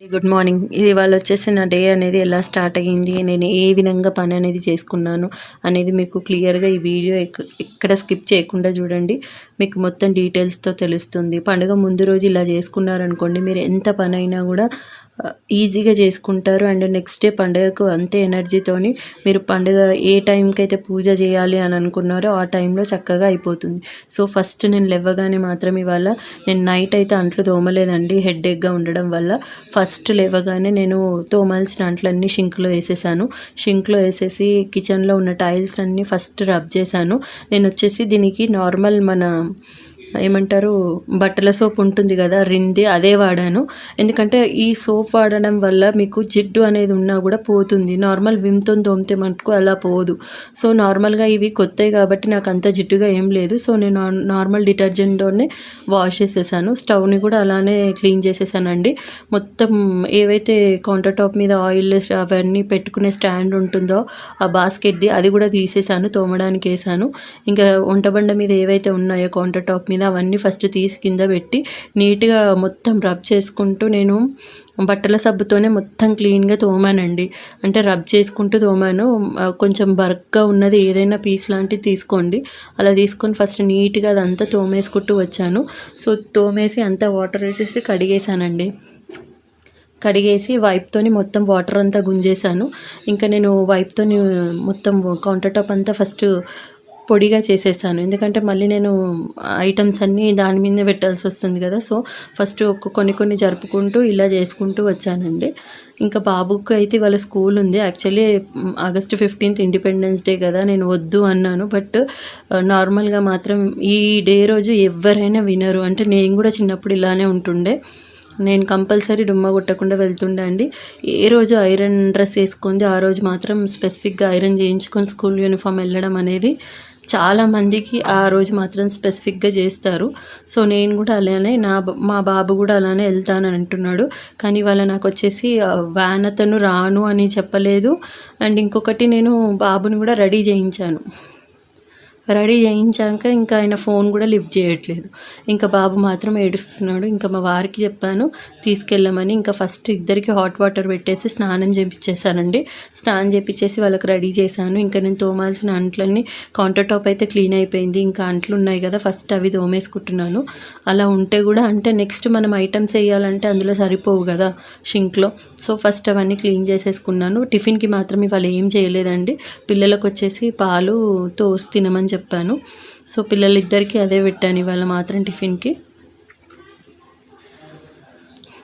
Good morning ఇది వాళ్ళు వచ్చేసి నా డే అనేది ఎలా స్టార్ట్ అయ్యింది నేను ఏ విధంగా పని అనేది చేసుకున్నాను అనేది మీకు క్లియర్గా ఈ వీడియో ఎక్- ఎక్కడ స్కిప్ చేయకుండా చూడండి. మీకు మొత్తం డీటెయిల్స్తో తెలుస్తుంది. పండుగ ముందు రోజు ఇలా చేసుకున్నారనుకోండి మీరు ఎంత పని అయినా కూడా ఈజీగా చేసుకుంటారు. అండ్ నెక్స్ట్ డే పండుగకు అంతే ఎనర్జీతోని మీరు పండుగ ఏ టైంకి అయితే పూజ చేయాలి అని అనుకున్నారో ఆ టైంలో చక్కగా అయిపోతుంది. సో ఫస్ట్ నేను లేవగానే మాత్రం ఇవాళ నేను నైట్ అయితే అంట్లు తోమలేదండి. హెడ్ ఎగ్గా ఉండడం వల్ల ఫస్ట్ లేవగానే నేను తోమాల్సిన అంట్లన్నీ షింక్లో వేసేసాను. షింక్లో వేసేసి కిచెన్లో ఉన్న టైల్స్ అన్నీ ఫస్ట్ రబ్ చేశాను. నేను వచ్చేసి దీనికి నార్మల్ మన ఏమంటారు బట్టల సోప్ ఉంటుంది కదా రింది అదే వాడాను. ఎందుకంటే ఈ సోప్ వాడడం వల్ల మీకు జిడ్డు అనేది ఉన్నా కూడా పోతుంది. నార్మల్ విమ్తో తోమితే మటుకు అలా పోదు. సో నార్మల్గా ఇవి కొత్తవి కాబట్టి నాకు అంత జిడ్డుగా ఏం లేదు. సో నేను నార్మల్ డిటర్జెంట్తోనే వాష్ చేసేసాను. స్టవ్ని కూడా అలానే క్లీన్ చేసేసానండి. మొత్తం ఏవైతే కౌంటర్ టాప్ మీద ఆయిల్ అవన్నీ పెట్టుకునే స్టాండ్ ఉంటుందో ఆ బాస్కెట్ది అది కూడా తీసేసాను తోమడానికి వేసాను. ఇంకా వంటబండ మీద ఏవైతే ఉన్నాయో కౌంటర్ టాప్ మీద అవన్నీ ఫస్ట్ తీసి కింద పెట్టి నీట్గా మొత్తం రబ్ చేసుకుంటూ నేను బట్టల సబ్బుతోనే మొత్తం క్లీన్గా తోమానండి. అంటే రబ్ చేసుకుంటూ తోమాను. కొంచెం బర్క్గా ఉన్నది ఏదైనా పీస్ లాంటిది తీసుకోండి. అలా తీసుకొని ఫస్ట్ నీట్గా అదంతా తోమేసుకుంటూ వచ్చాను. సో తోమేసి అంతా వాటర్ వేసేసి కడిగేశానండి. కడిగేసి వైప్తోని మొత్తం వాటర్ అంతా గుంజేసాను ఇంకా నేను వైప్తోని మొత్తం కౌంటర్ టాప్ అంతా ఫస్ట్ పొడిగా చేసేసాను. ఎందుకంటే మళ్ళీ నేను ఐటమ్స్ అన్నీ దాని మీద పెట్టాల్సి వస్తుంది కదా. సో ఫస్ట్ ఒక కొన్ని కొన్ని జరుపుకుంటూ ఇలా చేసుకుంటూ వచ్చానండి. ఇంకా బాబుకి అయితే వాళ్ళ స్కూల్ ఉంది. Actually August fifteenth independence day కదా నేను వద్దు అన్నాను. బట్ నార్మల్గా మాత్రం ఈ డే రోజు ఎవరైనా వినరు. అంటే నేను కూడా చిన్నప్పుడు ఇలానే ఉంటుండే. నేను కంపల్సరీ డుమ్మ కొట్టకుండా వెళ్తుండే అండి. ఏ రోజు ఐరన్ డ్రెస్ వేసుకుంది ఆ రోజు మాత్రం స్పెసిఫిక్గా ఐరన్ చేయించుకొని స్కూల్ యూనిఫామ్ వెళ్ళడం అనేది చాలా మందికి ఆ రోజు మాత్రం స్పెసిఫిక్గా చేస్తారు. సో నేను కూడా అలానే నా మా బాబు కూడా అలానే వెళ్తానని అంటున్నాడు. కానీ వాళ్ళ నాకు వచ్చేసి వ్యాన్ అతను రాను అని చెప్పలేదు. అండ్ ఇంకొకటి నేను బాబుని కూడా రెడీ చేయించాను. రెడీ చేయించాక ఇంకా ఆయన ఫోన్ కూడా లిఫ్ట్ చేయట్లేదు. ఇంకా బాబు మాత్రం ఏడుస్తున్నాడు. ఇంకా మా వారికి చెప్పాను తీసుకెళ్ళమని. ఇంకా ఫస్ట్ ఇద్దరికి హాట్ వాటర్ పెట్టేసి స్నానం చేయించేసానండి స్నానం చేయించేసి వాళ్ళకి రెడీ చేశాను. ఇంకా నేను తోమాల్సిన అంట్లన్నీ కౌంటర్ టాప్ అయితే క్లీన్ అయిపోయింది. ఇంకా అంట్లు ఉన్నాయి కదా ఫస్ట్ అవి తోమేసుకుంటున్నాను. అలా ఉంటే కూడా అంటే నెక్స్ట్ మనం ఐటమ్స్ వేయాలంటే అందులో సరిపోవు కదా షింక్లో. సో ఫస్ట్ అవన్నీ క్లీన్ చేసేసుకున్నాను. టిఫిన్కి మాత్రం ఇవాళ ఏం చేయలేదండి. పిల్లలకు వచ్చేసి పాలు తోసి తినమని చెప్పాను. సో పిల్లలిద్దరికీ అదే పెట్టాను. ఇవాళ మాత్రం టిఫిన్కి.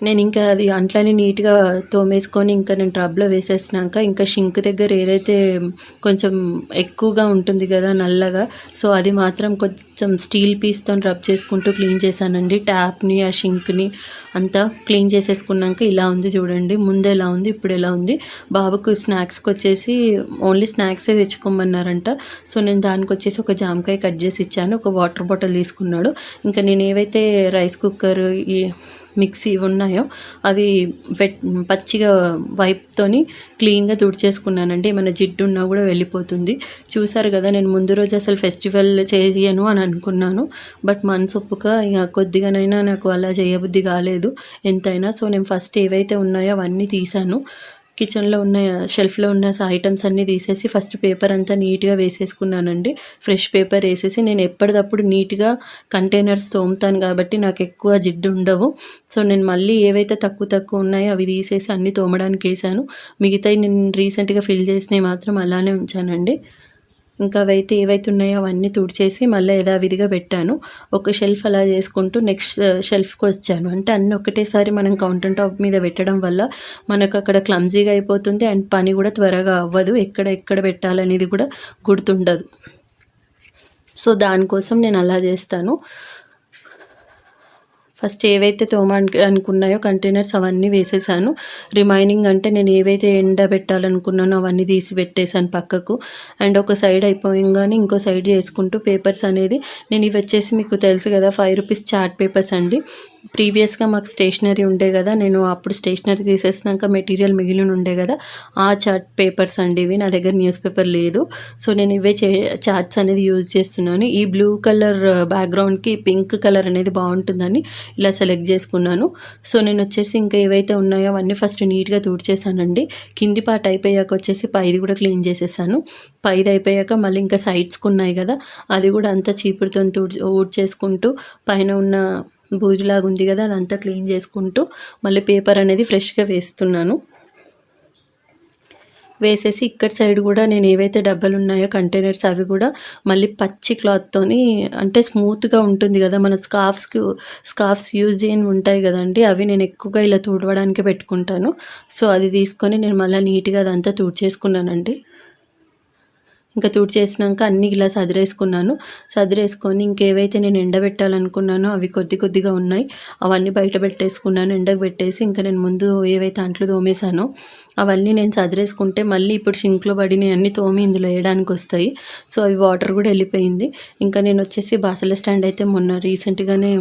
నేను ఇంకా అది అంట్లని నీట్గా తోమేసుకొని ఇంకా నేను ట్రబ్లో వేసేసినాక ఇంకా షింక్ దగ్గర ఏదైతే కొంచెం ఎక్కువగా ఉంటుంది కదా నల్లగా సో అది మాత్రం కొంచెం స్టీల్ పీస్తో రబ్ చేసుకుంటూ క్లీన్ చేశానండి. ట్యాప్ని ఆ షింక్ని అంతా క్లీన్ చేసేసుకున్నాక ఇలా ఉంది చూడండి ముందు ఎలా ఉంది ఇప్పుడు ఎలా ఉంది. బాబుకు స్నాక్స్కి వచ్చేసి ఓన్లీ స్నాక్సే తెచ్చుకోమన్నారంట. సో నేను దానికి వచ్చేసి ఒక జామకాయ కట్ చేసి ఇచ్చాను ఒక వాటర్ బాటిల్ తీసుకున్నాడు. ఇంకా నేను ఏవైతే రైస్ కుక్కర్ ఈ మిక్సీ ఉన్నాయో అవి వెట్ పచ్చిగా వైప్తోని క్లీన్గా తుడిచేసుకున్నానండి. ఏమైనా జిడ్డు ఉన్నా కూడా వెళ్ళిపోతుంది. చూసారు కదా నేను ముందు రోజు అసలు ఫెస్టివల్ చేయను అని అనుకున్నాను. బట్ మనసొప్పుక ఇక కొద్దిగానైనా నాకు అలా చేయబుద్ధి కాలేదు. ఎంతైనా సో నేను ఫస్ట్ ఏవైతే ఉన్నాయో అవన్నీ తీశాను. కిచెన్లో ఉన్న షెల్ఫ్లో ఉన్న ఐటమ్స్ అన్నీ తీసేసి ఫస్ట్ పేపర్ అంతా నీట్గా వేసేసుకున్నానండి. ఫ్రెష్ పేపర్ వేసేసి నేను ఎప్పటికప్పుడు నీట్గా కంటైనర్స్ తోముతాను కాబట్టి నాకు ఎక్కువ జిడ్డు ఉండవు. సో నేను మళ్ళీ ఏవైతే తక్కువ తక్కువ ఉన్నాయో అవి తీసేసి అన్నీ తోమడానికి వేసాను. మిగతాయి నేను రీసెంట్గా ఫిల్ చేసినవి మాత్రం అలానే ఉంచానండి. ఇంకా అవైతే ఏవైతే ఉన్నాయో అవన్నీ తుడిచేసి మళ్ళీ యథావిధిగా పెట్టాను. ఒక షెల్ఫ్ అలా చేసుకుంటూ నెక్స్ట్ షెల్ఫ్కి వచ్చాను. అంటే అన్నీ ఒకటేసారి మనం కౌంటర్ టాప్ మీద పెట్టడం వల్ల మనకు అక్కడ క్లమ్జీగా అయిపోతుంది అండ్ పని కూడా త్వరగా అవ్వదు. ఎక్కడ ఎక్కడ పెట్టాలనేది కూడా గుర్తుండదు. సో దానికోసం నేను అలా చేస్తాను. ఫస్ట్ ఏవైతే తోమానికి అనుకున్నాయో కంటైనర్స్ అవన్నీ వేసేసాను. రిమైనింగ్ అంటే నేను ఏవైతే ఎండ పెట్టాలనుకున్నానో అవన్నీ తీసి పెట్టేశాను పక్కకు. అండ్ ఒక సైడ్ అయిపోయంగానే ఇంకో సైడ్ చేసుకుంటూ పేపర్స్ అనేది నేను ఇవి వచ్చేసి మీకు తెలుసు కదా ఫైవ్ రూపీస్ చార్ట్ పేపర్స్ అండి. ప్రీవియస్గా మాకు స్టేషనరీ ఉండే కదా నేను అప్పుడు స్టేషనరీ తీసేసినాక మెటీరియల్ మిగిలిన ఉండే కదా ఆ చార్ట్ పేపర్స్ అండి ఇవి. నా దగ్గర న్యూస్ పేపర్ లేదు. సో నేను ఇవే చే చార్ట్స్ అనేది యూజ్ చేస్తున్నాను. ఈ బ్లూ కలర్ బ్యాక్గ్రౌండ్కి పింక్ కలర్ అనేది బాగుంటుందని ఇలా సెలెక్ట్ చేసుకున్నాను. సో నేను వచ్చేసి ఇంకా ఏవైతే ఉన్నాయో అవన్నీ ఫస్ట్ నీట్గా తుడిచేసానండి. కింది పార్ట్ అయిపోయాక వచ్చేసి పైది కూడా క్లీన్ చేసేసాను. పైది అయిపోయాక మళ్ళీ ఇంకా సైడ్స్కి ఉన్నాయి కదా అది కూడా అంతా చీపురుతో తుడి ఊడ్చేసుకుంటూ పైన ఉన్న బూజులాగా ఉంది కదా అదంతా క్లీన్ చేసుకుంటూ మళ్ళీ పేపర్ అనేది ఫ్రెష్గా వేస్తున్నాను. వేసేసి ఇక్కడ సైడ్ కూడా నేను ఏవైతే డబ్బాలు ఉన్నాయో కంటైనర్స్ అవి కూడా మళ్ళీ పచ్చి క్లాత్తోని అంటే స్మూత్గా ఉంటుంది కదా మన స్కార్ఫ్స్కి స్కార్ఫ్స్ యూజ్ చేయని ఉంటాయి కదండి అవి నేను ఎక్కువగా ఇలా తుడవడానికి పెట్టుకుంటాను. సో అది తీసుకొని నేను మళ్ళీ నీట్గా అదంతా తుడిచేసుకున్నానండి. ఇంకా తుడిచేసినాక అన్నీ ఇలా సదిరేసుకున్నాను. సదిరేసుకొని ఇంకేవైతే నేను ఎండబెట్టాలనుకున్నానో అవి కొద్ది కొద్దిగా ఉన్నాయి. అవన్నీ బయట పెట్టేసుకున్నాను. ఎండకు పెట్టేసి ఇంకా నేను ముందు ఏవైతే అంట్లు తోమేశానో అవన్నీ నేను సదిరేసుకుంటే మళ్ళీ ఇప్పుడు షింక్లో పడినవి అన్నీ తోమి ఇందులో వేయడానికి వస్తాయి. సో అవి వాటర్ కూడా వెళ్ళిపోయింది. ఇంకా నేను వచ్చేసి బాసల స్టాండ్ అయితే మొన్న రీసెంట్గానే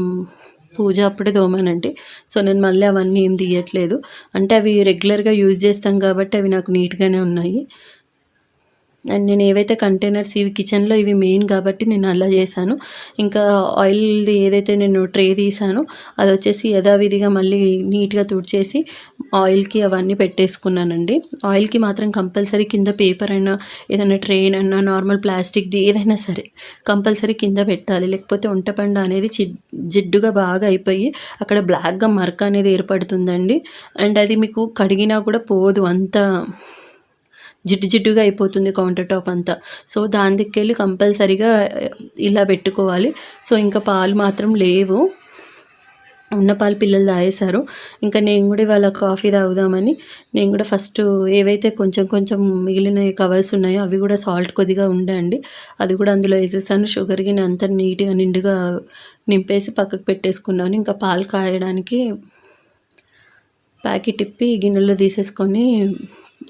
పూజ అప్పుడే తోమానండి. సో నేను మళ్ళీ అవన్నీ ఏం తీయట్లేదు. అంటే అవి రెగ్యులర్గా యూజ్ చేస్తాం కాబట్టి అవి నాకు నీట్గానే ఉన్నాయి. అండ్ నేను ఏవైతే కంటైనర్స్ ఇవి కిచెన్లో ఇవి మెయిన్ కాబట్టి నేను అలా చేశాను. ఇంకా ఆయిల్ది ఏదైతే నేను ట్రే తీసానో అది వచ్చేసి యథావిధిగా మళ్ళీ నీట్గా తుడిచేసి ఆయిల్కి అవన్నీ పెట్టేసుకున్నానండి. ఆయిల్కి మాత్రం కంపల్సరీ కింద పేపర్ అయినా ఏదైనా ట్రైన్ అయినా నార్మల్ ప్లాస్టిక్ది ఏదైనా సరే కంపల్సరీ కింద పెట్టాలి. లేకపోతే వంటపండు అనేది చి జిడ్డుగా బాగా అయిపోయి అక్కడ బ్లాక్గా మరక అనేది ఏర్పడుతుందండి. అండ్ అది మీకు కడిగినా కూడా పోదు అంత జిడ్డు జిడ్డుగా అయిపోతుంది కౌంటర్ టాప్ అంతా. సో దాని దగ్గరికి కంపల్సరీగా eh, ఇలా పెట్టుకోవాలి. సో ఇంకా పాలు మాత్రం లేవు. ఉన్న పాలు పిల్లలు తాగేశారు. ఇంకా నేను కూడా ఇవాళ కాఫీ తాగుదామని నేను కూడా ఫస్ట్ ఏవైతే కొంచెం కొంచెం మిగిలిన కవర్స్ ఉన్నాయో అవి కూడా సాల్ట్ కొద్దిగా ఉండే అండి అది కూడా అందులో వేసేసాను. షుగర్ గిన్నె నీట్గా నిండుగా నింపేసి పక్కకు పెట్టేసుకున్నాను. ఇంకా పాలు కాయడానికి ప్యాకెట్ ఇప్పి గిన్నెలో తీసేసుకొని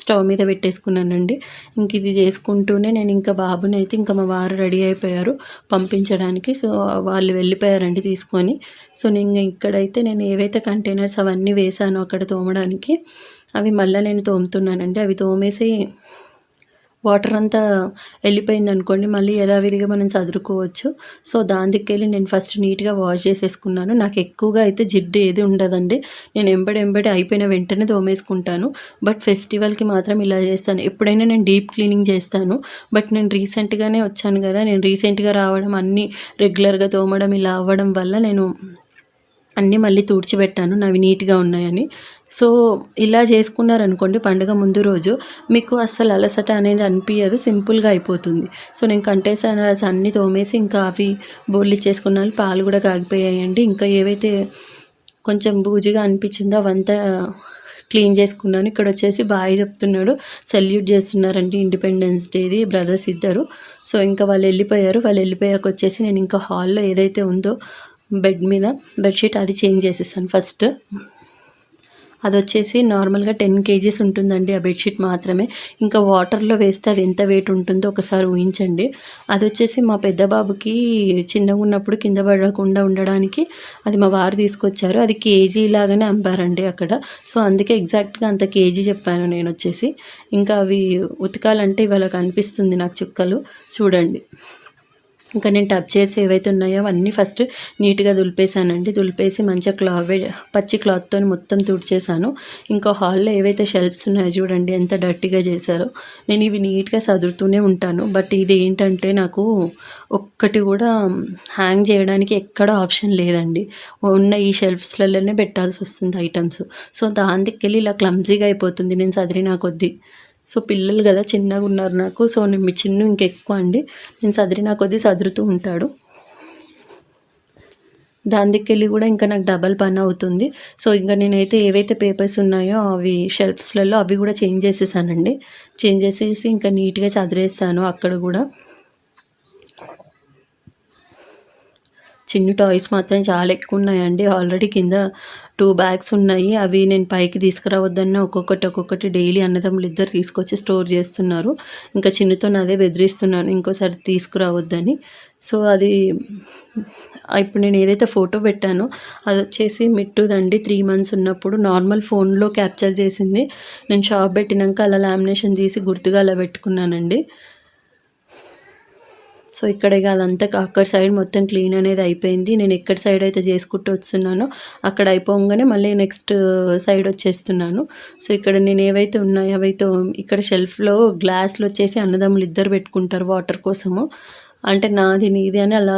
స్టవ్ మీద పెట్టేసుకున్నానండి. ఇంక ఇది చేసుకుంటూనే నేను ఇంకా బాబుని అయితే ఇంకా మా వారు రెడీ అయిపోయారు పంపించడానికి. సో వాళ్ళు వెళ్ళిపోయారండి తీసుకొని. సో నేను ఇక్కడైతే నేను ఏవైతే కంటైనర్స్ అవన్నీ వేసానో అక్కడ తోమడానికి అవి మళ్ళీ నేను తోముతున్నానండి. అవి తోమేసి వాటర్ అంతా వెళ్ళిపోయింది అనుకోండి మళ్ళీ యథావిధిగా మనం చదువుకోవచ్చు సో దాని నేను ఫస్ట్ నీట్గా వాష్ చేసేసుకున్నాను. నాకు ఎక్కువగా అయితే జిడ్డు ఏది ఉండదండి. నేను ఎంబడి ఎంబడి అయిపోయిన వెంటనే తోమేసుకుంటాను. బట్ ఫెస్టివల్కి మాత్రం ఇలా చేస్తాను. ఎప్పుడైనా నేను డీప్ క్లీనింగ్ చేస్తాను. బట్ నేను రీసెంట్గానే వచ్చాను కదా నేను రీసెంట్గా రావడం అన్నీ రెగ్యులర్గా తోమడం ఇలా అవ్వడం వల్ల నేను అన్నీ మళ్ళీ తుడిచిపెట్టాను. నావి నీట్గా ఉన్నాయని. సో ఇలా చేసుకున్నారనుకోండి పండుగ ముందు రోజు మీకు అస్సలు అలసట అనేది అనిపించదు సింపుల్గా అయిపోతుంది. సో నేను కంటైనర్స్ అన్నీ తోమేసి ఇంకా అవి బోళ్ళు ఇచ్చేసుకున్నాను పాలు కూడా కాగిపోయాయండి. ఇంకా ఏవైతే కొంచెం బూజుగా అనిపించిందో అవంతా క్లీన్ చేసుకున్నాను. ఇక్కడ వచ్చేసి బాయ్ చెప్తున్నాడు సెల్యూట్ చేస్తున్నారండి ఇండిపెండెన్స్ డేది బ్రదర్స్ ఇద్దరు. సో ఇంకా వాళ్ళు వెళ్ళిపోయారు. వాళ్ళు వెళ్ళిపోయాక వచ్చేసి నేను ఇంకా హాల్లో ఏదైతే ఉందో బెడ్ మీద బెడ్షీట్ అది చేంజ్ చేసేసాను ఫస్ట్. అది వచ్చేసి నార్మల్గా టెన్ కేజీస్ ఉంటుందండి ఆ బెడ్షీట్ మాత్రమే. ఇంకా వాటర్లో వేస్తే అది ఎంత వెయిట్ ఉంటుందో ఒకసారి ఊహించండి. అది వచ్చేసి మా పెద్ద బాబుకి చిన్నగా ఉన్నప్పుడు కింద పడకుండా ఉండడానికి అది మా వారు తీసుకొచ్చారు. అది కేజీ లాగానే అమ్మారండి అక్కడ. సో అందుకే ఎగ్జాక్ట్గా అంత కేజీ చెప్పాను నేను వచ్చేసి ఇంకా అవి ఉతకాలంటే ఇవాళ కనిపిస్తుంది నాకు చుక్కలు. చూడండి. ఇంకా నేను టబ్ చైర్స్ ఏవైతే ఉన్నాయో అవన్నీ ఫస్ట్ నీట్గా దులిపేశానండి దులిపేసి మంచిగా క్లాత్ పచ్చి క్లాత్తో మొత్తం తుడిచేసాను ఇంకా హాల్లో ఏవైతే షెల్ఫ్స్ ఉన్నాయో చూడండి ఎంత డర్టీగా చేశారో. నేను ఇవి నీట్గా సదురుతూనే ఉంటాను. బట్ ఇది ఏంటంటే నాకు ఒక్కటి కూడా హ్యాంగ్ చేయడానికి ఎక్కడ ఆప్షన్ లేదండి. ఉన్న ఈ షెల్ఫ్స్లలోనే పెట్టాల్సి వస్తుంది ఐటమ్స్. సో దానికి వెళ్ళి ఇలా క్లమ్జీగా అయిపోతుంది. నేను సదిరినా కొద్దీ. సో పిల్లలు కదా చిన్నగా ఉన్నారు నాకు. సో నేను మీ చిన్న ఇంకెక్కువ అండి. నేను సదిరిన కొద్దీ సదురుతూ ఉంటాడు. దాని దగ్గరికి కూడా ఇంకా నాకు డబల్ పని అవుతుంది. సో ఇంకా నేనైతే ఏవైతే పేపర్స్ ఉన్నాయో అవి షెల్ఫ్స్లలో అవి కూడా చేంజ్ చేసేసానండి. చేంజ్ చేసేసి ఇంకా నీట్గా చదిరేస్తాను అక్కడ కూడా. చిన్న టాయ్స్ మాత్రం చాలా ఎక్కువ ఉన్నాయండి. ఆల్రెడీ కింద టూ బ్యాగ్స్ ఉన్నాయి. అవి నేను పైకి తీసుకురావద్దన్న ఒక్కొక్కటి ఒక్కొక్కటి డైలీ అన్నదమ్ములు ఇద్దరు తీసుకొచ్చి స్టోర్ చేస్తున్నారు. ఇంకా చిన్నతో అదే బెదిరిస్తున్నాను. ఇంకోసారి తీసుకురావద్దని. సో అది ఇప్పుడు నేను ఏదైతే ఫోటో పెట్టానో అది వచ్చేసి మిట్టుదండి. త్రీ మంత్స్ ఉన్నప్పుడు నార్మల్ ఫోన్లో క్యాప్చర్ చేసింది. నేను షాప్ పెట్టినాక అలా లామినేషన్ తీసి గుర్తుగా అలా పెట్టుకున్నానండి. సో ఇక్కడ ఇక అదంతా అక్కడ సైడ్ మొత్తం క్లీన్ అనేది అయిపోయింది. నేను ఎక్కడ సైడ్ అయితే చేసుకుంటూ వస్తున్నానో అక్కడ అయిపోగానే మళ్ళీ నెక్స్ట్ సైడ్ వచ్చేస్తున్నాను. సో ఇక్కడ నేను ఏవైతే ఉన్నాయో అవైతే ఇక్కడ షెల్ఫ్లో గ్లాస్లు వచ్చేసి అన్నదమ్ములు ఇద్దరు పెట్టుకుంటారు వాటర్ కోసము. అంటే నాది నీది అని అలా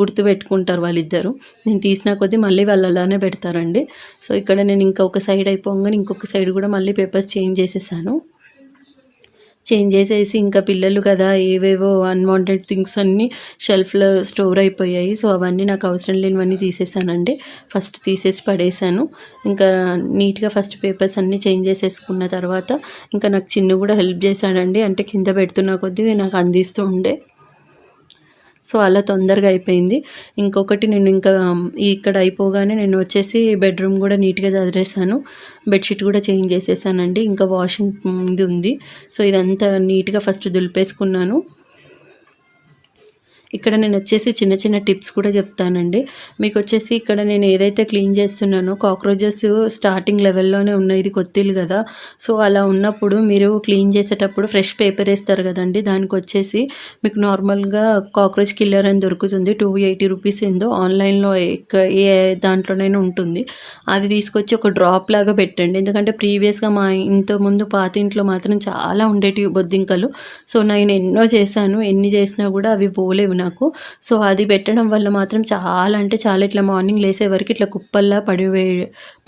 గుర్తు పెట్టుకుంటారు వాళ్ళిద్దరు. నేను తీసిన కొద్దీ మళ్ళీ వాళ్ళు అలానే పెడతారండి. సో ఇక్కడ నేను ఇంకొక సైడ్ అయిపోగానే ఇంకొక సైడ్ కూడా మళ్ళీ పేపర్స్ చేంజ్ చేసేసాను. చేంజ్ చేసేసి ఇంకా పిల్లలు కదా ఏవేవో అన్వాంటెడ్ థింగ్స్ అన్నీ షెల్ఫ్లో స్టోర్ అయిపోయాయి. సో అవన్నీ నాకు అవసరం లేనివన్నీ తీసేసానండి. ఫస్ట్ తీసేసి పడేసాను. ఇంకా నీట్గా ఫస్ట్ పేపర్స్ అన్నీ చేంజ్ చేసేసుకున్న తర్వాత ఇంకా నాకు చిన్న కూడా హెల్ప్ చేశాడండి. అంటే కింద పెడుతున్న కొద్దీ నాకు అందిస్తూ ఉండే సో అలా తొందరగా అయిపోయింది. ఇంకొకటి నేను ఇంకా ఇక్కడ అయిపోగానే నేను వచ్చేసి బెడ్రూమ్ కూడా నీట్గా చదిరేసాను బెడ్షీట్ కూడా చేంజ్ చేసేసానండి. ఇంకా వాషింగ్ ఇది ఉంది. సో ఇదంతా నీట్గా ఫస్ట్ దులిపేసుకున్నాను. ఇక్కడ నేను వచ్చేసి చిన్న చిన్న టిప్స్ కూడా చెప్తానండి. మీకు వచ్చేసి ఇక్కడ నేను ఏదైతే క్లీన్ చేస్తున్నానో కాక్రోచెస్ స్టార్టింగ్ లెవెల్లోనే ఉన్నాయి ఇది కొత్తిల్లు కదా. సో అలా ఉన్నప్పుడు మీరు క్లీన్ చేసేటప్పుడు ఫ్రెష్ పేపర్ వేస్తారు కదండి. దానికి వచ్చేసి మీకు నార్మల్గా కాక్రోచ్ కిల్లర్ అని దొరుకుతుంది. టూ ఎయిటీ రూపీస్ ఏందో ఆన్లైన్లో ఏ దాంట్లోనైనా ఉంటుంది. అది తీసుకొచ్చి ఒక డ్రాప్ లాగా పెట్టండి. ఎందుకంటే ప్రీవియస్గా మా ఇంత ముందు పాత ఇంట్లో మాత్రం చాలా ఉండేటివి బొద్దింకలు. సో నేను ఎన్నో చేశాను. ఎన్ని చేసినా కూడా అవి పోలేవు. నాకు. సో అది పెట్టడం వల్ల మాత్రం చాలా అంటే చాలా ఇట్లా మార్నింగ్ లేసే వరకు ఇట్లా కుప్పల్లా పడివే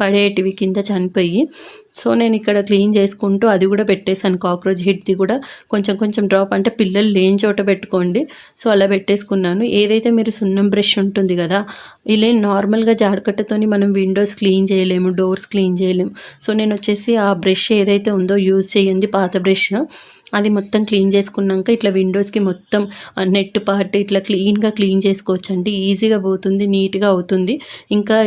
పడేటివి కింద చనిపోయి. సో నేను ఇక్కడ క్లీన్ చేసుకుంటూ అది కూడా పెట్టేశాను. కాక్రోచ్ హిట్ది కూడా కొంచెం కొంచెం డ్రాప్ అంటే పిల్లలు లేని చోట పెట్టుకోండి. సో అలా పెట్టేసుకున్నాను. ఏదైతే మీరు సున్నం బ్రష్ ఉంటుంది కదా ఇలా నార్మల్గా జాడకట్టతోని మనం విండోస్ క్లీన్ చేయలేము డోర్స్ క్లీన్ చేయలేము. సో నేను వచ్చేసి ఆ బ్రష్ ఏదైతే ఉందో యూజ్ చేయండి పాత బ్రష్. అది మొత్తం క్లీన్ చేసుకున్నాక ఇట్లా విండోస్కి మొత్తం నెట్ పార్ట్ ఇట్లా క్లీన్గా క్లీన్ చేసుకోవచ్చండి. ఈజీగా పోతుంది నీట్గా అవుతుంది. ఇంకా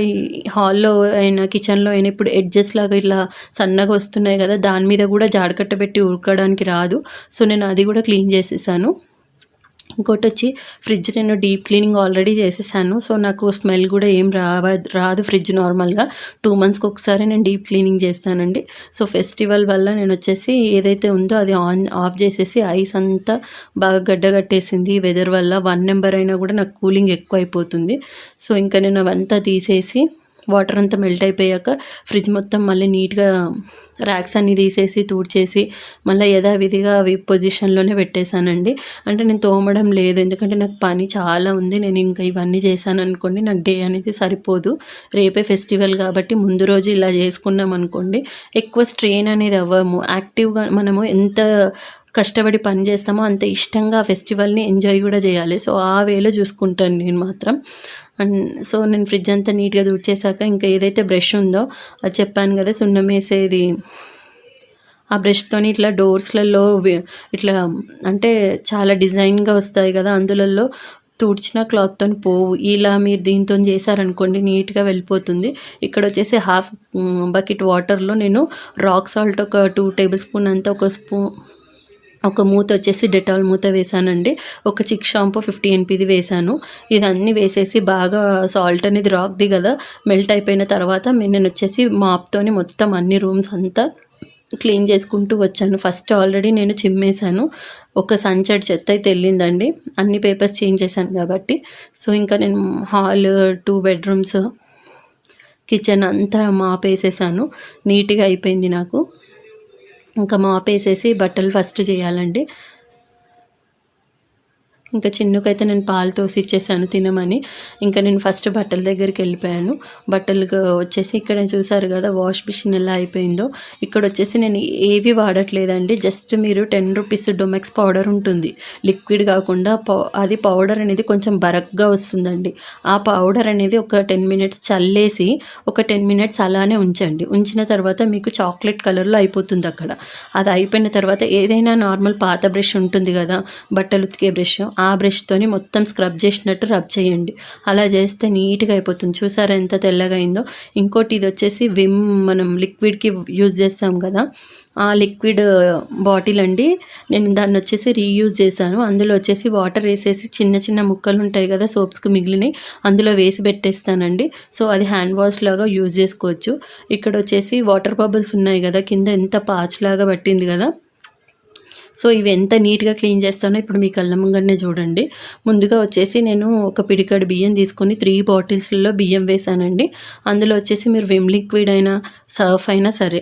హాల్లో అయినా కిచెన్లో అయినా ఇప్పుడు ఎడ్జెస్ లాగా ఇట్లా సన్నగా వస్తున్నాయి కదా దాని మీద కూడా జాడకట్ట పెట్టి ఉడకడానికి రాదు. సో నేను అది కూడా క్లీన్ చేసేసాను. ఇంకోటి వచ్చి ఫ్రిడ్జ్ నేను డీప్ క్లీనింగ్ ఆల్రెడీ చేసేసాను. సో నాకు స్మెల్ కూడా ఏం రావ రాదు ఫ్రిడ్జ్ నార్మల్గా. టూ మంత్స్కి ఒకసారి నేను డీప్ క్లీనింగ్ చేస్తానండి. సో ఫెస్టివల్ వల్ల నేను వచ్చేసి ఏదైతే ఉందో అది ఆన్ ఆఫ్ చేసేసి ఐస్ అంతా బాగా గడ్డ కట్టేసింది. వెదర్ వల్ల వన్ నెంబర్ అయినా కూడా నాకు కూలింగ్ ఎక్కువ అయిపోతుంది సో ఇంకా నేను అవంతా తీసేసి వాటర్ అంతా మెల్ట్ అయిపోయాక ఫ్రిడ్జ్ మొత్తం మళ్ళీ నీట్గా ర్యాక్స్ అన్నీ తీసేసి తూడ్చేసి మళ్ళీ యథావిధిగా అవి పొజిషన్లోనే పెట్టేశానండి. అంటే నేను తోమడం లేదు ఎందుకంటే నాకు పని చాలా ఉంది. నేను ఇంకా ఇవన్నీ చేశాను అనుకోండి నాకు డే అనేది సరిపోదు. రేపే ఫెస్టివల్ కాబట్టి ముందు రోజు ఇలా చేసుకున్నాం అనుకోండి ఎక్కువ స్ట్రెయిన్ అనేది అవ్వము. యాక్టివ్గా మనము ఎంత కష్టపడి పని చేస్తామో అంత ఇష్టంగా ఆ ఫెస్టివల్ని ఎంజాయ్ కూడా చేయాలి. సో ఆ వేలో చూసుకుంటాను నేను మాత్రం. అండ్ సో నేను ఫ్రిడ్జ్ అంతా నీట్గా తుడిచేసాక ఇంకా ఏదైతే బ్రష్ ఉందో అది చెప్పాను కదా సున్నం వేసేది. ఆ బ్రష్తోని ఇట్లా డోర్స్లలో ఇట్లా అంటే చాలా డిజైన్గా వస్తాయి కదా అందులలో తుడిచిన క్లాత్తో పోవు. ఇలా మీరు దీంతో చేశారనుకోండి నీట్గా వెళ్ళిపోతుంది. ఇక్కడ వచ్చేసి హాఫ్ బకెట్ వాటర్లో నేను రాక్ సాల్ట్ ఒక టూ టేబుల్ స్పూన్ అంతా ఒక స్పూన్ ఒక మూత వచ్చేసి డెటాల్ మూత వేసానండి. ఒక చిక్ షాంపూ ఫిఫ్టీ ఎన్పిది వేసాను. ఇదన్నీ వేసేసి బాగా సాల్ట్ అనేది రాక్ది కదా మెల్ట్ అయిపోయిన తర్వాత నేను వచ్చేసి మాప్తోని మొత్తం అన్ని రూమ్స్ అంతా క్లీన్ చేసుకుంటూ వచ్చాను. ఫస్ట్ ఆల్రెడీ నేను చిమ్మేశాను ఒక సంచడ్ చెత్త అయితే వెళ్ళిందండి. అన్ని పేపర్స్ చేంజ్ చేశాను కాబట్టి. సో ఇంకా నేను హాల్ టూ బెడ్రూమ్స్ కిచెన్ అంతా మాపేసేసాను. నీట్గా అయిపోయింది నాకు. ఇంకా మాపేసేసి బట్టలు ఫస్ట్ చేయాలండి. ఇంకా చిన్నుకైతే నేను పాలు తోసి ఇచ్చేసాను తినమని. ఇంకా నేను ఫస్ట్ బట్టల దగ్గరికి వెళ్ళిపోయాను. బట్టలు వచ్చేసి ఇక్కడ చూసారు కదా వాష్ మిషన్ ఎలా అయిపోయిందో. ఇక్కడ వచ్చేసి నేను ఏవి వాడట్లేదండి. జస్ట్ మీరు టెన్ రూపీస్ డొమెక్స్ పౌడర్ ఉంటుంది. లిక్విడ్ కాకుండా అది పౌడర్ అనేది కొంచెం బరక్గా వస్తుందండి. ఆ పౌడర్ అనేది ఒక టెన్ మినిట్స్ చల్లేసి ఒక టెన్ మినిట్స్ అలానే ఉంచండి. ఉంచిన తర్వాత మీకు చాక్లెట్ కలర్లో అయిపోతుంది అక్కడ. అది అయిపోయిన తర్వాత ఏదైనా నార్మల్ పాత బ్రష్ ఉంటుంది కదా బట్టలు ఉతికే బ్రష్ ఆ ఆ బ్రష్తోని మొత్తం స్క్రబ్ చేసినట్టు రబ్ చేయండి. అలా చేస్తే నీట్గా అయిపోతుంది. చూసారా ఎంత తెల్లగా అయిందో? ఇంకోటి ఇది వచ్చేసి విమ్ మనం లిక్విడ్కి యూజ్ చేస్తాం కదా ఆ లిక్విడ్ బాటిల్ అండి. నేను దాన్ని వచ్చేసి రీయూజ్ చేశాను. అందులో వచ్చేసి వాటర్ వేసేసి చిన్న చిన్న ముక్కలు ఉంటాయి కదా సోప్స్కి మిగిలినవి అందులో వేసి పెట్టేస్తానండి. సో అది హ్యాండ్ వాష్ లాగా యూజ్ చేసుకోవచ్చు. ఇక్కడ వచ్చేసి వాటర్ బబుల్స్ ఉన్నాయి కదా కింద ఎంత పాచ్ లాగా పట్టింది కదా సో ఇవి ఎంత నీట్గా క్లీన్ చేస్తానో ఇప్పుడు మీ కళ్ళ ముంగనే చూడండి. ముందుగా వచ్చేసి నేను ఒక పిడికాడు బియ్యం తీసుకొని త్రీ బాటిల్స్లో బియ్యం వేసానండి. అందులో వచ్చేసి మీరు విమ్ లిక్విడ్ అయినా సర్ఫ్ అయినా సరే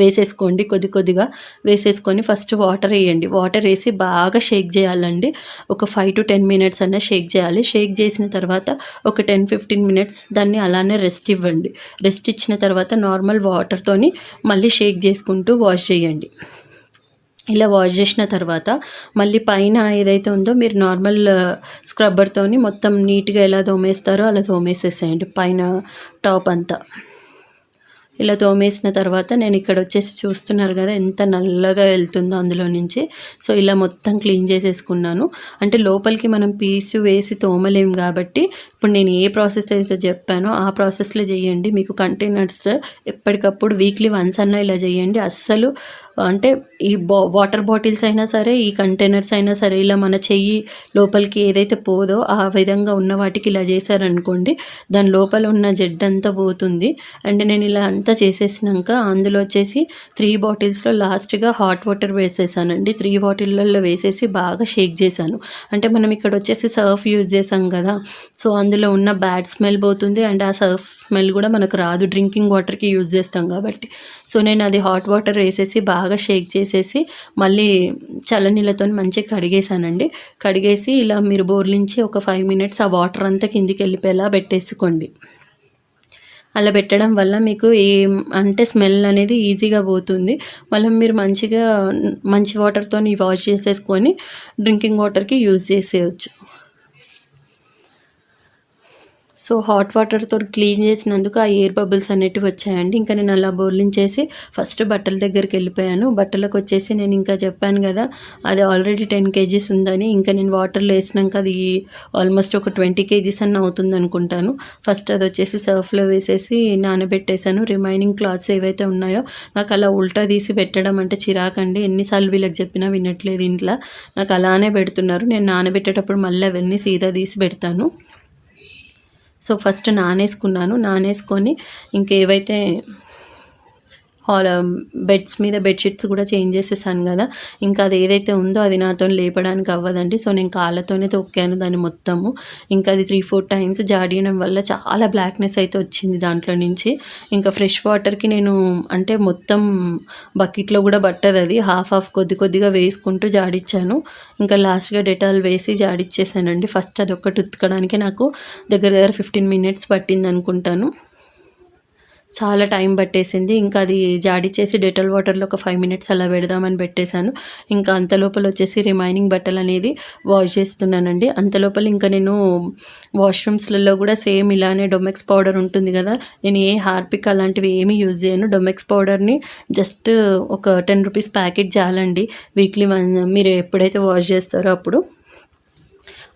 వేసేసుకోండి. కొద్ది కొద్దిగా వేసేసుకొని ఫస్ట్ వాటర్ వేయండి. వాటర్ వేసి బాగా షేక్ చేయాలండి. ఒక ఫైవ్ టు టెన్ మినిట్స్ అన్న షేక్ చేయాలి. షేక్ చేసిన తర్వాత ఒక టెన్ ఫిఫ్టీన్ మినిట్స్ దాన్ని అలానే రెస్ట్ ఇవ్వండి. రెస్ట్ ఇచ్చిన తర్వాత నార్మల్ వాటర్తోని మళ్ళీ షేక్ చేసుకుంటూ వాష్ చేయండి. ఇలా వాష్ చేసిన తర్వాత మళ్ళీ పైన ఏదైతే ఉందో మీరు నార్మల్ స్క్రబ్బర్తోని మొత్తం నీట్గా ఎలా తోమేస్తారో అలా తోమేసేసేయండి పైన టాప్ అంతా. ఇలా తోమేసిన తర్వాత నేను ఇక్కడ వచ్చేసి చూస్తున్నారు కదా ఎంత నల్లగా వెళ్తుందో అందులో నుంచి. సో ఇలా మొత్తం క్లీన్ చేసేసుకున్నాను. అంటే లోపలికి మనం పీసు వేసి తోమలేం కాబట్టి ఇప్పుడు నేను ఏ ప్రాసెస్ అయితే చెప్పానో ఆ ప్రాసెస్లో చేయండి. మీకు కంటైనర్స్ ఎప్పటికప్పుడు వీక్లీ వన్స్ అన్న ఇలా చేయండి. అస్సలు అంటే ఈ బా వాటర్ బాటిల్స్ అయినా సరే ఈ కంటైనర్స్ అయినా సరే ఇలా మన చెయ్యి లోపలికి ఏదైతే పోదో ఆ విధంగా ఉన్న వాటికి ఇలా చేశారనుకోండి దాని లోపల ఉన్న జెడ్ అంతా పోతుంది. అండ్ నేను ఇలా అంతా చేసేసినాక అందులో వచ్చేసి త్రీ బాటిల్స్లో లాస్ట్గా హాట్ వాటర్ వేసేసానండి. త్రీ బాటిళ్ళల్లో వేసేసి బాగా షేక్ చేశాను. అంటే మనం ఇక్కడ వచ్చేసి సర్ఫ్ యూజ్ చేసాం కదా సో అందులో ఉన్న బ్యాడ్ స్మెల్ పోతుంది అండ్ ఆ సర్ఫ్ స్మెల్ కూడా మనకు రాదు. డ్రింకింగ్ వాటర్కి యూజ్ చేస్తాం కాబట్టి. సో నేను అది హాట్ వాటర్ వేసేసి బాగా షేక్ చేసేసి మళ్ళీ చల్లనీళ్ళతో మంచిగా కడిగేసానండి. కడిగేసి ఇలా మీరు బోర్లించి ఒక ఫైవ్ మినిట్స్ ఆ వాటర్ అంతా కిందికి వెళ్ళిపోయేలా పెట్టేసుకోండి. అలా పెట్టడం వల్ల మీకు ఏ అంటే స్మెల్ అనేది ఈజీగా పోతుంది. మళ్ళీ మీరు మంచిగా మంచి వాటర్తో వాష్ చేసేసుకొని డ్రింకింగ్ వాటర్కి యూజ్ చేసేయచ్చు. సో హాట్ వాటర్తో క్లీన్ చేసినందుకు ఆ ఎయిర్ బబుల్స్ అనేటివి వచ్చాయండి. ఇంకా నేను అలా బోర్లించేసి ఫస్ట్ బట్టల దగ్గరికి వెళ్ళిపోయాను. బట్టలకు వచ్చేసి నేను ఇంకా చెప్పాను కదా అది ఆల్రెడీ టెన్ కేజీస్ ఉందని. ఇంకా నేను వాటర్లో వేసినాక అది ఆల్మోస్ట్ ఒక ట్వంటీ కేజీస్ అన్న అవుతుంది అనుకుంటాను. ఫస్ట్ అది వచ్చేసి సర్ఫ్లో వేసేసి నానబెట్టేశాను. రిమైనింగ్ క్లాత్స్ ఏవైతే ఉన్నాయో నాకు అలా ఉల్టా తీసి పెట్టడం అంటే చిరాకండి ఎన్నిసార్లు వీళ్ళకి చెప్పినా వినట్లేదు ఇంట్లో. నాకు అలానే పెడుతున్నారు. నేను నానబెట్టేటప్పుడు మళ్ళీ అవన్నీ సీదా తీసి పెడతాను. సో ఫస్ట్ నానేసుకున్నాను. నానేసుకొని ఇంకేవైతే బెడ్స్ మీద బెడ్షీట్స్ కూడా చేంజ్ చేసేసాను కదా. ఇంకా అది ఏదైతే ఉందో అది నాతో లేపడానికి అవ్వదండి. సో నేను కాళ్ళతోనే తొక్కాను దాన్ని మొత్తము. ఇంకా అది త్రీ ఫోర్ టైమ్స్ జాడియడం వల్ల చాలా బ్లాక్నెస్ అయితే వచ్చింది దాంట్లో నుంచి. ఇంకా ఫ్రెష్ వాటర్కి నేను అంటే మొత్తం బకెట్లో కూడా పట్టదు అది. హాఫ్ హాఫ్ కొద్ది కొద్దిగా వేసుకుంటూ జాడిచ్చాను. ఇంకా లాస్ట్గా డెటాల్ వేసి జాడిచ్చేసానండి. ఫస్ట్ అది ఒకటి ఉతకడానికి నాకు దగ్గర దగ్గర ఫిఫ్టీన్ మినిట్స్ పట్టింది అనుకుంటాను చాలా టైం పట్టేసింది. ఇంకా అది జాడి చేసి డెటల్ వాటర్లో ఒక ఫైవ్ మినిట్స్ అలా పెడదామని పెట్టేశాను. ఇంకా అంత లోపల వచ్చేసి రిమైనింగ్ బట్టలు అనేది వాష్ చేస్తున్నానండి. అంత లోపల ఇంకా నేను వాష్రూమ్స్లలో కూడా సేమ్ ఇలానే డొమెక్స్ పౌడర్ ఉంటుంది కదా నేను ఏ హార్పిక్ అలాంటివి ఏమీ యూజ్ చేయను. డొమెక్స్ పౌడర్ని జస్ట్ ఒక టెన్ రూపీస్ ప్యాకెట్ చాలండి. వీక్లీ వన్ మీరు ఎప్పుడైతే వాష్ చేస్తారో అప్పుడు.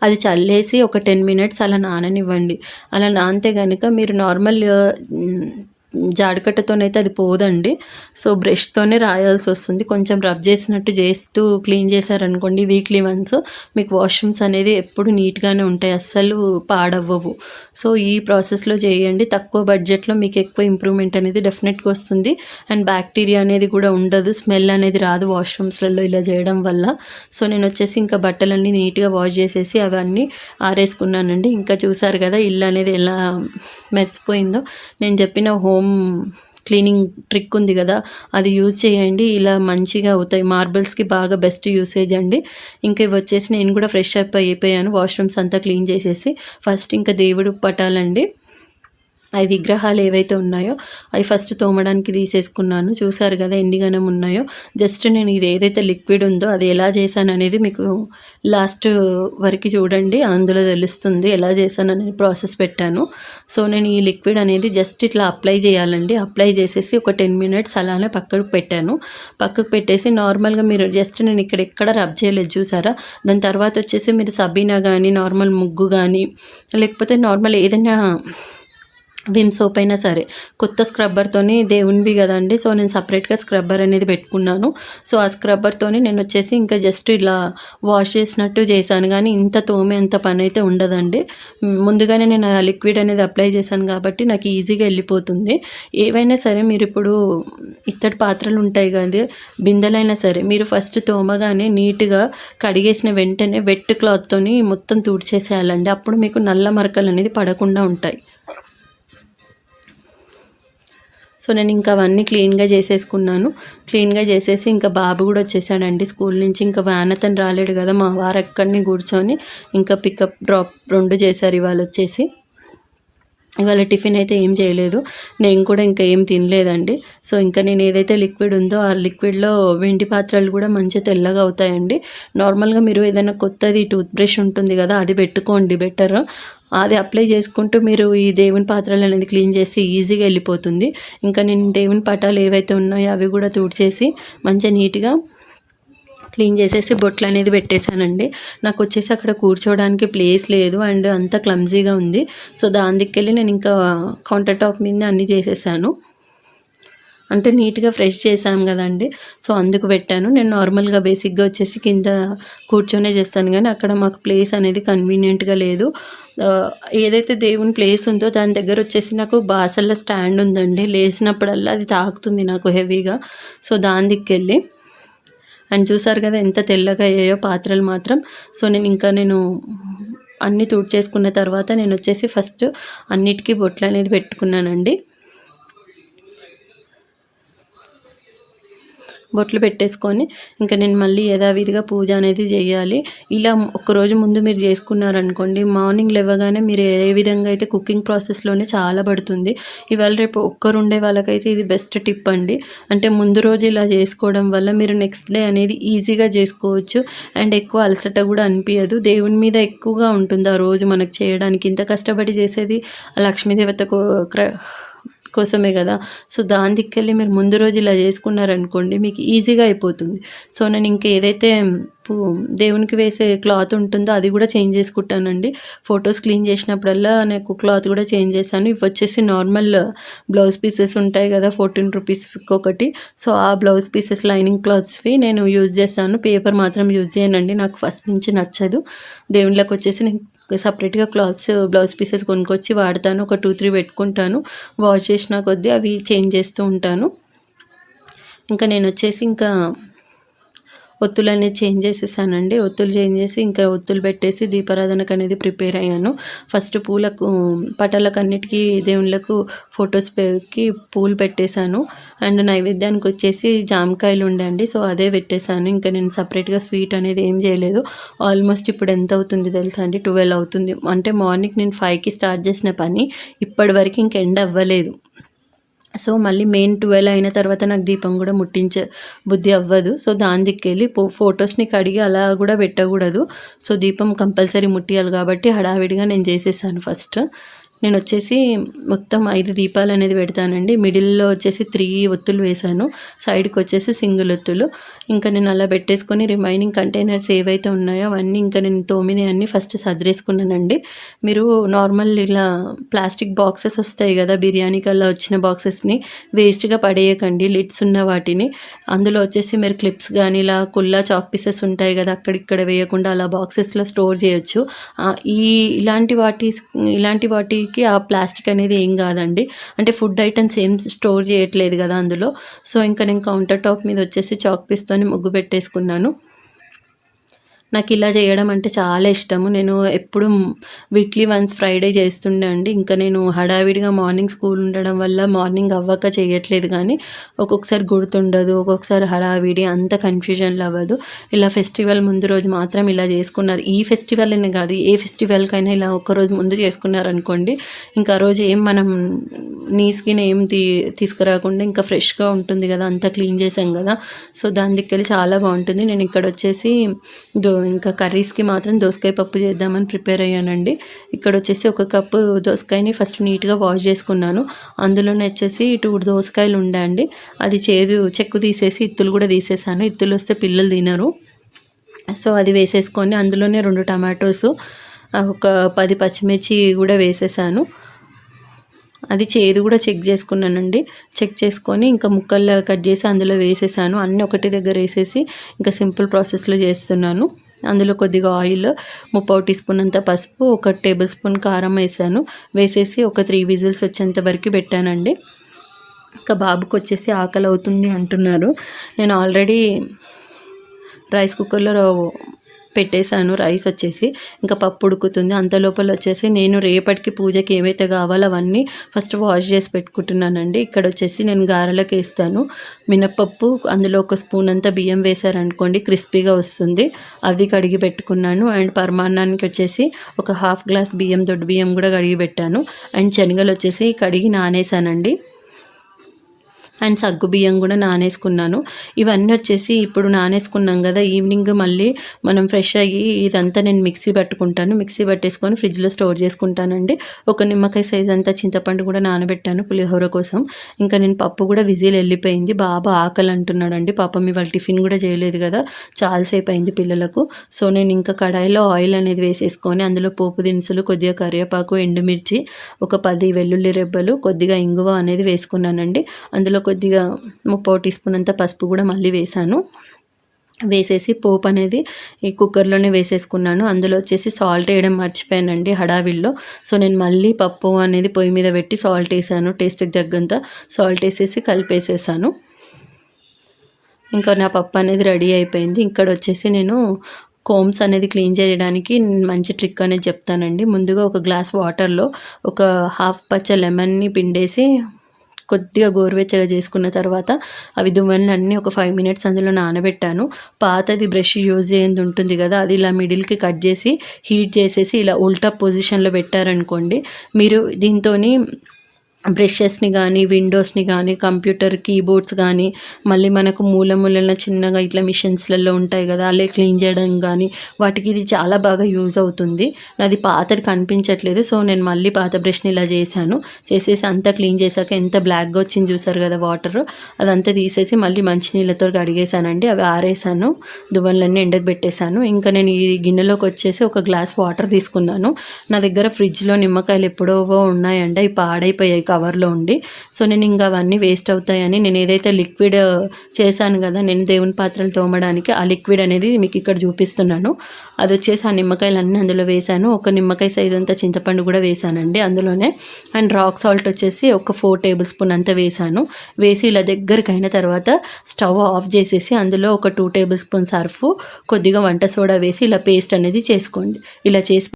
అది చల్లేసి ఒక టెన్ మినిట్స్ అలా నాననివ్వండి. అలా నానితే కనుక మీరు నార్మల్ జాడికట్టతోనైతే అది పోదండి. సో బ్రష్తోనే రాయాల్సి వస్తుంది. కొంచెం రబ్ చేసినట్టు చేస్తూ క్లీన్ చేశారనుకోండి వీక్లీ వన్స్ మీకు వాష్రూమ్స్ అనేది ఎప్పుడు నీట్గానే ఉంటాయి. అస్సలు పాడవ్వవు. సో ఈ ప్రాసెస్లో చేయండి. తక్కువ బడ్జెట్లో మీకు ఎక్కువ ఇంప్రూవ్మెంట్ అనేది డెఫినెట్గా వస్తుంది. అండ్ బ్యాక్టీరియా అనేది కూడా ఉండదు. స్మెల్ అనేది రాదు వాష్రూమ్స్లలో ఇలా చేయడం వల్ల. సో నేను వచ్చేసి ఇంకా బట్టలన్నీ నీట్గా వాష్ చేసేసి అవన్నీ ఆరేసుకున్నానండి. ఇంకా చూసారు కదా ఇల్లు అనేది ఎలా మెరిసిపోయిందో. నేను చెప్పిన హోమ్ క్లీనింగ్ ట్రిక్ ఉంది కదా అది యూజ్ చేయండి. ఇలా మంచిగా అవుతాయి. మార్బుల్స్కి బాగా బెస్ట్ యూసేజ్ అండి. ఇంకా ఇవి వచ్చేసి నేను కూడా ఫ్రెష్ అప్ అయిపోయాను. వాష్రూమ్స్ అంతా క్లీన్ చేసేసి ఫస్ట్ ఇంకా దేవుడు పటాలండి. అవి విగ్రహాలు ఏవైతే ఉన్నాయో అవి ఫస్ట్ తోమడానికి తీసేసుకున్నాను. చూసారు కదా ఎన్నిగానం ఉన్నాయో. జస్ట్ నేను ఇది ఏదైతే లిక్విడ్ ఉందో అది ఎలా చేశాను అనేది మీకు లాస్ట్ వరకు చూడండి. అందులో తెలుస్తుంది ఎలా చేశాను అనేది ప్రాసెస్ పెట్టాను. సో నేను ఈ లిక్విడ్ అనేది జస్ట్ ఇట్లా అప్లై చేయాలండి. అప్లై చేసేసి ఒక టెన్ మినిట్స్ అలానే పక్కకు పెట్టాను. పక్కకు పెట్టేసి నార్మల్గా మీరు జస్ట్ నేను ఇక్కడ ఎక్కడ రబ్ చేయలేదు చూసారా? దాని తర్వాత వచ్చేసి మీరు సబీనా కానీ నార్మల్ ముగ్గు కానీ లేకపోతే నార్మల్ ఏదైనా విమ్ సోప్ అయినా సరే. కొత్త స్క్రబ్బర్తోని దేవునివి కదండి. సో నేను సపరేట్గా స్క్రబ్బర్ అనేది పెట్టుకున్నాను. సో ఆ స్క్రబ్బర్తోని నేను వచ్చేసి ఇంకా జస్ట్ ఇలా వాష్ చేసినట్టు చేశాను. కానీ ఇంత తోమే అంత పని అయితే ఉండదండి ముందుగానే నేను ఆ లిక్విడ్ అనేది అప్లై చేశాను కాబట్టి నాకు ఈజీగా వెళ్ళిపోతుంది. ఏవైనా సరే మీరు ఇప్పుడు ఇత్తడి పాత్రలు ఉంటాయి కదా బిందెలైనా సరే మీరు ఫస్ట్ తోమగానే నీట్గా కడిగేసిన వెంటనే వెట్ క్లాత్తోని మొత్తం తుడిచేసేయాలండి. అప్పుడు మీకు నల్ల మరకలు అనేది పడకుండా ఉంటాయి. సో నేను ఇంకా అవన్నీ క్లీన్గా చేసేసుకున్నాను. క్లీన్గా చేసేసి ఇంకా బాబు కూడా వచ్చేసాడండి స్కూల్ నుంచి. ఇంకా వ్యాన్ అతను రాలేడు కదా మా వారు ఎక్కడిని కూర్చొని ఇంకా పికప్ డ్రాప్ రెండు చేశారు ఇవాళ వచ్చేసి. ఇవాళ టిఫిన్ అయితే ఏం చేయలేదు. నేను కూడా ఇంకా ఏం తినలేదండి. సో ఇంకా నేను ఏదైతే లిక్విడ్ ఉందో ఆ లిక్విడ్లో వెండి పాత్రలు కూడా మంచిగా తెల్లగా అవుతాయండి. నార్మల్గా మీరు ఏదైనా కొత్తది టూత్ బ్రష్ ఉంటుంది కదా అది పెట్టుకోండి బెటర్ అది అప్లై చేసుకుంటూ మీరు ఈ దేవుని పాత్రలు అనేది క్లీన్ చేసి ఈజీగా వెళ్ళిపోతుంది. ఇంకా నేను దేవుని పటాలు ఏవైతే ఉన్నాయో అవి కూడా తుడిచేసి మంచిగా నీట్గా క్లీన్ చేసేసి బొట్లు అనేది పెట్టేశానండి. నాకు వచ్చేసి అక్కడ కూర్చోవడానికి ప్లేస్ లేదు అండ్ అంత క్లమ్జీగా ఉంది. సో దాని దిక్కెళ్ళి నేను ఇంకా కౌంటర్ టాప్ మీద అన్నీ చేసేసాను. అంటే నీట్గా ఫ్రెష్ చేశాం కదండి. సో అందుకు పెట్టాను. నేను నార్మల్గా బేసిక్గా వచ్చేసి కింద కూర్చొనే చేస్తాను కానీ అక్కడ మాకు ప్లేస్ అనేది కన్వీనియంట్గా లేదు. ఏదైతే దేవుని ప్లేస్ ఉందో దాని దగ్గర వచ్చేసి నాకు బాసల్ల స్టాండ్ ఉందండి. లేచినప్పుడల్లా అది తాకుతుంది నాకు హెవీగా. సో దాని దిక్కెళ్ళి. అండ్ చూసారు కదా ఎంత తెల్లగా అయ్యాయో పాత్రలు మాత్రం. సో నేను ఇంకా నేను అన్నీ తుడిచేసుకున్న తర్వాత నేను వచ్చేసి ఫస్ట్ అన్నిటికీ బొట్లు అనేది పెట్టుకున్నానండి. బొట్లు పెట్టేసుకొని ఇంకా నేను మళ్ళీ యథావిధిగా పూజ అనేది చేయాలి. ఇలా ఒకరోజు ముందు మీరు చేసుకున్నారనుకోండి మార్నింగ్ లేవగానే మీరు ఏ విధంగా అయితే కుకింగ్ ప్రాసెస్లోనే చాలా పడుతుంది. ఇవాళ రేపు ఒక్కరు ఉండే వాళ్ళకైతే ఇది బెస్ట్ టిప్ అండి. అంటే ముందు రోజు ఇలా చేసుకోవడం వల్ల మీరు నెక్స్ట్ డే అనేది ఈజీగా చేసుకోవచ్చు. అండ్ ఎక్కువ అలసట కూడా అనిపించదు దేవుని మీద ఎక్కువగా ఉంటుంది ఆ రోజు మనకు చేయడానికి. ఇంత కష్టపడి చేసేది ఆ క్ర- కోసమే కదా. సో దాని దిక్కెళ్ళి మీరు ముందు రోజు ఇలా చేసుకున్నారనుకోండి మీకు ఈజీగా అయిపోతుంది. సో నేను ఇంకా ఏదైతే దేవునికి వేసే క్లాత్ ఉంటుందో అది కూడా చేంజ్ చేసుకుంటానండి. ఫొటోస్ క్లీన్ చేసినప్పుడల్లా నాకు క్లాత్ కూడా చేంజ్ చేశాను. ఇవి వచ్చేసి నార్మల్ బ్లౌజ్ పీసెస్ ఉంటాయి కదా ఫోర్టీన్ రూపీస్ ఒకటి. సో ఆ బ్లౌజ్ పీసెస్ లైనింగ్ క్లాత్స్వి నేను యూజ్ చేశాను. పేపర్ మాత్రం యూజ్ చేయనండి. నాకు ఫస్ట్ నుంచి నచ్చదు. దేవుళ్ళకి వచ్చేసి నేను సపరేట్గా క్లాత్స్ బ్లౌజ్ పీసెస్ కొనుక్కొచ్చి వాడతాను. ఒక టూ త్రీ పెట్టుకుంటాను. వాష్ చేసిన కొద్దీ అవి చేంజ్ చేస్తూ ఉంటాను. ఇంకా నేను వచ్చేసి ఇంకా ఒత్తులు అనేది చేంజ్ చేసేసానండి. ఒత్తులు చేంజ్ చేసి ఇంకా ఒత్తులు పెట్టేసి దీపారాధనకు అనేది ప్రిపేర్ అయ్యాను. ఫస్ట్ పూలకు పటాలకు అన్నిటికీ దేవుళ్ళకు ఫొటోస్కి పూలు పెట్టేశాను. అండ్ నైవేద్యానికి వచ్చేసి జామకాయలు ఉండండి. సో అదే పెట్టేశాను. ఇంకా నేను సపరేట్గా స్వీట్ అనేది ఏం చేయలేదు. ఆల్మోస్ట్ ఇప్పుడు ఎంత అవుతుంది తెలుసా అండి? ట్వెల్వ్ అవుతుంది. అంటే మార్నింగ్ నేను ఫైవ్కి స్టార్ట్ చేసిన పని ఇప్పటి వరకు ఇంక ఎండ్ అవ్వలేదు. సో మళ్ళీ మెయిన్ ట్వెల్వ్ అయిన తర్వాత నాకు దీపం కూడా ముట్టించే బుద్ధి అవ్వదు. సో దాని దిక్కెళ్ళి ఫో ఫొటోస్ని కడిగి అలా కూడా పెట్టకూడదు. సో దీపం కంపల్సరీ ముట్టియాలి కాబట్టి హడావిడిగా నేను చేసేసాను ఫస్ట్. నేను వచ్చేసి మొత్తం ఐదు దీపాలు అనేది పెడతానండి. మిడిల్లో వచ్చేసి త్రీ ఒత్తులు వేశాను సైడ్కి వచ్చేసి సింగిల్ ఒత్తులు. ఇంకా నేను అలా పెట్టేసుకొని రిమైనింగ్ కంటైనర్స్ ఏవైతే ఉన్నాయో అవన్నీ ఇంకా నేను తోమిని అన్నీ ఫస్ట్ సదిరేసుకున్నానండి. మీరు నార్మల్ ఇలా ప్లాస్టిక్ బాక్సెస్ వస్తాయి కదా బిర్యానీకి అలా వచ్చిన బాక్సెస్ని వేస్ట్గా పడేయకండి లిడ్స్ ఉన్న వాటిని. అందులో వచ్చేసి మీరు క్లిప్స్ కానీ ఇలా కుల్లా చాక్ పీసెస్ ఉంటాయి కదా అక్కడిక్కడ వేయకుండా అలా బాక్సెస్లో స్టోర్ చేయొచ్చు. ఈ ఇలాంటి వాటి ఇలాంటి వాటికి ఆ ప్లాస్టిక్ అనేది ఏం కాదండి. అంటే ఫుడ్ ఐటమ్స్ ఏం స్టోర్ చేయట్లేదు కదా అందులో. సో ఇంకా నేను కౌంటర్ టాప్ మీద వచ్చేసి చాక్ పీస్తోని ముగ్గు పెట్టేసుకున్నాను నాకు ఇలా చేయడం అంటే చాలా ఇష్టము. నేను ఎప్పుడు వీక్లీ వన్స్ ఫ్రైడే చేస్తుండే అండి. ఇంకా నేను హడావిడిగా మార్నింగ్ స్కూల్ ఉండడం వల్ల మార్నింగ్ అవ్వక చేయట్లేదు కానీ ఒక్కొక్కసారి గుర్తుండదు ఒక్కొక్కసారి హడావిడి అంత కన్ఫ్యూజన్లు అవ్వదు. ఇలా ఫెస్టివల్ ముందు రోజు మాత్రం ఇలా చేసుకున్నారు. ఈ ఫెస్టివల్ అనే కాదు ఏ ఫెస్టివల్కైనా ఇలా ఒక రోజు ముందు చేసుకున్నారు అనుకోండి ఇంకా రోజు ఏం మనం నీస్కి ఏం తీ తీసుకురాకుండా ఇంకా ఫ్రెష్గా ఉంటుంది కదా అంతా క్లీన్ చేసాం కదా. సో దాని దగ్గర చాలా బాగుంటుంది. నేను ఇక్కడ వచ్చేసి దో ఇంకా కర్రీస్కి మాత్రం దోసకాయ పప్పు చేద్దామని ప్రిపేర్ అయ్యానండి. ఇక్కడ వచ్చేసి ఒక కప్పు దోసకాయని ఫస్ట్ నీట్గా వాష్ చేసుకున్నాను. అందులోనే వచ్చేసి టూ దోసకాయలు ఉండండి అది చేదు చెక్కు తీసేసి ఇత్తులు కూడా తీసేసాను. ఇత్తులు వస్తే పిల్లలు తినరు. సో అది వేసేసుకొని అందులోనే రెండు టమాటోస్ ఒక పది పచ్చిమిర్చి కూడా వేసేసాను. అది చేదు కూడా చెక్ చేసుకున్నానండి. చెక్ చేసుకొని ఇంకా ముక్కలు కట్ చేసి అందులో వేసేసాను. అన్నీ ఒకటి దగ్గర వేసేసి ఇంకా సింపుల్ ప్రాసెస్లో చేస్తున్నాను. అందులో కొద్దిగా ఆయిల్ ముప్పావు టీ స్పూన్ అంత పసుపు ఒక టేబుల్ స్పూన్ కారం వేసాను. వేసేసి ఒక త్రీ విజిల్స్ వచ్చేంత వరకు పెట్టానండి. ఇంకా బాబుకి వచ్చేసి ఆకలి అవుతుంది అంటున్నారు. నేను ఆల్రెడీ రైస్ కుక్కర్లో పెట్టేశాను. రైస్ వచ్చేసి ఇంకా పప్పు ఉడుకుతుంది. అంత లోపల వచ్చేసి నేను రేపటికి పూజకి ఏవైతే కావాలో అవన్నీ ఫస్ట్ వాష్ చేసి పెట్టుకుంటున్నానండి. ఇక్కడ వచ్చేసి నేను గారెలకు వేస్తాను. మినప్పప్పు అందులో ఒక స్పూన్ అంతా బియ్యం వేశారనుకోండి క్రిస్పీగా వస్తుంది. అవి కడిగి పెట్టుకున్నాను. అండ్ పరమాన్నానికి వచ్చేసి ఒక హాఫ్ గ్లాస్ బియ్యం దొడ్డు బియ్యం కూడా కడిగి పెట్టాను. అండ్ శనగలు వచ్చేసి కడిగి నానేసానండి అండ్ సగ్గు బియ్యం కూడా నానేసుకున్నాను. ఇవన్నీ వచ్చేసి ఇప్పుడు నానేసుకున్నాం కదా ఈవినింగ్ మళ్ళీ మనం ఫ్రెష్ అయ్యి ఇదంతా నేను మిక్సీ పట్టుకుంటాను. మిక్సీ పట్టేసుకొని ఫ్రిడ్జ్లో స్టోర్ చేసుకుంటానండి. ఒక నిమ్మకాయ సైజ్ అంతా చింతపండు కూడా నానబెట్టాను పులిహోర కోసం. ఇంకా నేను పప్పు కూడా విజిల్ వెళ్ళిపోయింది. బాబా ఆకలి అంటున్నాడండి. పాపం ఇవాళ టిఫిన్ కూడా చేయలేదు కదా చాలాసేపు అయింది పిల్లలకు. సో నేను ఇంకా కడాయిలో ఆయిల్ అనేది వేసేసుకొని అందులో పోపు దినుసులు కొద్దిగా కరివేపాకు ఎండుమిర్చి ఒక పది వెల్లుల్లి రెబ్బలు కొద్దిగా ఇంగువ అనేది వేసుకున్నానండి. అందులో కొద్దిగా ముప్పో టీ స్పూన్ అంత పసుపు కూడా మళ్ళీ వేసాను వేసేసి పోపు అనేది ఈ కుక్కర్లోనే వేసేసుకున్నాను. అందులో వచ్చేసి సాల్ట్ వేయడం మర్చిపోయానండి హడావిల్లో సో నేను మళ్ళీ పప్పు అనేది పొయ్యి మీద పెట్టి సాల్ట్ వేసాను. టేస్ట్కి తగ్గంత సాల్ట్ వేసేసి కలిపేసేసాను. ఇంకా నా పప్పు అనేది రెడీ అయిపోయింది. ఇక్కడ వచ్చేసి నేను కోమ్స్ అనేది క్లీన్ చేయడానికి మంచి ట్రిక్ అనేది చెప్తానండి. ముందుగా ఒక గ్లాస్ వాటర్లో ఒక హాఫ్ పచ్చ లెమన్ని పిండేసి కొద్దిగా గోరువెచ్చగా చేసుకున్న తర్వాత అవి దువ్వెనలన్నీ ఒక ఫైవ్ మినిట్స్ అందులో నానబెట్టాను. పాతది బ్రష్ యూజ్ చేయంది ఉంటుంది కదా అది ఇలా మిడిల్కి కట్ చేసి హీట్ చేసేసి ఇలా ఉల్టా పొజిషన్లో పెట్టారనుకోండి మీరు దీంతో బ్రషెస్ని కానీ విండోస్ని కానీ కంప్యూటర్ కీబోర్డ్స్ కానీ మళ్ళీ మనకు మూల మూలన చిన్నగా ఇట్లా మిషన్స్లలో ఉంటాయి కదా అలా క్లీన్ చేయడం కానీ వాటికి ఇది చాలా బాగా యూజ్ అవుతుంది. అది పాతది కనిపించట్లేదు సో నేను మళ్ళీ పాత బ్రష్ని ఇలా చేశాను. చేసేసి అంతా క్లీన్ చేశాక ఎంత బ్లాక్గా వచ్చింది చూసారు కదా వాటర్? అదంతా తీసేసి మళ్ళీ మంచినీళ్ళతో కడిగేసానండి అవి ఆరేసాను దువ్వన్లన్నీ ఎండకు పెట్టేశాను. ఇంకా నేను ఈ గిన్నెలోకి వచ్చేసి ఒక గ్లాస్ వాటర్ తీసుకున్నాను. నా దగ్గర ఫ్రిడ్జ్లో నిమ్మకాయలు ఎప్పుడో ఉన్నాయండి అవి పాడైపోయాయి. కవర్లో ఉండి. సో నేను ఇంకా అవన్నీ వేస్ట్ అవుతాయని నేను ఏదైతే లిక్విడ్ చేశాను కదా నేను దేవుని పాత్రలు తోమడానికి ఆ లిక్విడ్ అనేది మీకు ఇక్కడ చూపిస్తున్నాను. అది వచ్చేసి ఆ నిమ్మకాయలు అన్నీ అందులో వేశాను. ఒక నిమ్మకాయ సైజ్ అంతా చింతపండు కూడా వేశానండి అందులోనే. అండ్ రాక్ సాల్ట్ వచ్చేసి ఒక ఫోర్ టేబుల్ స్పూన్ అంతా వేశాను. వేసి ఇలా దగ్గరికి అయిన తర్వాత స్టవ్ ఆఫ్ చేసేసి అందులో ఒక టూ టేబుల్ స్పూన్ సర్ఫ్ కొద్దిగా వంట సోడా వేసి ఇలా పేస్ట్ అనేది చేసుకోండి. ఇలా చేసి